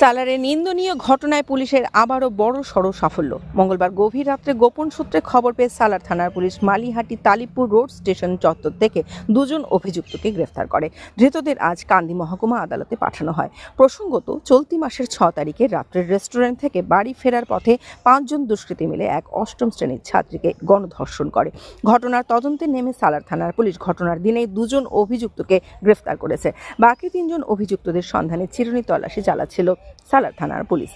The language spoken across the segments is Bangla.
সালারে নিন্দনীয় ঘটনায় পুলিশের আবারও বড় সড় সাফল্য। মঙ্গলবার গভীর রাত্রে গোপন সূত্রে খবর পেয়ে সালার থানার police Malihati Talipur road station চত্বর থেকে দুজন অভিযুক্তকে গ্রেফতার করে। ধৃতদের আজ কান্দি মহকুমা আদালতে পাঠানো হয়। প্রসঙ্গত, চলতি মাসের ছ তারিখে রাত্রের রেস্টুরেন্ট থেকে বাড়ি ফেরার পথে পাঁচজন দুষ্কৃতী মিলে এক অষ্টম শ্রেণির ছাত্রীকে গণধর্ষণ করে। ঘটনার তদন্তে নেমে সালার থানার পুলিশ ঘটনার দিনে দুজন অভিযুক্তকে গ্রেফতার করেছে। বাকি তিনজন অভিযুক্তদের সন্ধানে চিরুনি তল্লাশি চালাচ্ছিল। সালার থানার পুলিশ।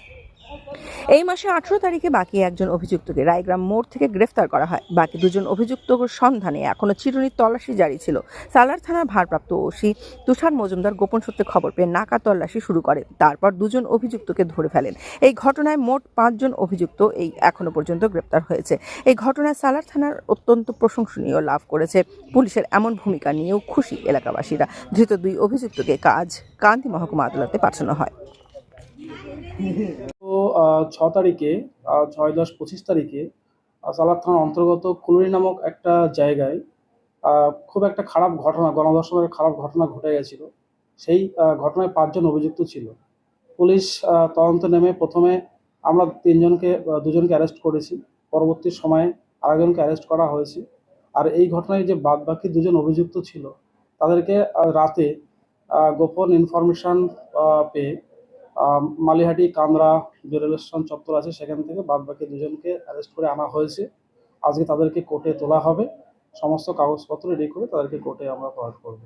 এই মাসে আঠেরো তারিখে বাকি একজন অভিযুক্তকে রায়গ্রাম মোড় থেকে গ্রেফতার করা হয়। বাকি দুজন অভিযুক্ত সন্ধানে এখনও চিরুনির তল্লাশি জারি ছিল। সালার থানার ভারপ্রাপ্ত ওসি তুষার মজুমদার গোপন সূত্রে খবর পেয়ে নাকা তল্লাশি শুরু করে তারপর দুজন অভিযুক্তকে ধরে ফেলেন। এই ঘটনায় মোট পাঁচজন অভিযুক্ত এই এখনও পর্যন্ত গ্রেপ্তার হয়েছে। এই ঘটনায় সালার থানার অত্যন্ত প্রশংসনীয় লাভ করেছে পুলিশের এমন ভূমিকা নিয়েও খুশি এলাকাবাসীরা। ধৃত দুই অভিযুক্তকে কাজ কান্তি মহকুমা আদালতে পাঠানো হয়। তো ছ তারিখে ছয় দশ পঁচিশ তারিখে সালার থানার অন্তর্গত কুলুরি নামক একটা জায়গায় খুব একটা খারাপ ঘটনা, গণধর্ষণের খারাপ ঘটনা ঘটে গেছিল। সেই ঘটনায় পাঁচজন অভিযুক্ত ছিল। পুলিশ তদন্ত নেমে প্রথমে আমরা তিনজনকে দুজনকে অ্যারেস্ট করেছি। পরবর্তী সময়ে আরেকজনকে অ্যারেস্ট করা হয়েছে। আর এই ঘটনায় যে বাদবাকি দুজন অভিযুক্ত ছিল, তাদেরকে রাতে গোপন ইনফরমেশন পেয়ে মালিহাটি, কামরা যে রেল স্টেশন চত্বর আছে, সেখান থেকে বাদ বাকি দুজনকে অ্যারেস্ট করে আনা হয়েছে। আজকে তাদেরকে কোর্টে তোলা হবে। সমস্ত কাগজপত্র রেডি করে তাদেরকে কোর্টে আমরা প্রয়োগ করব।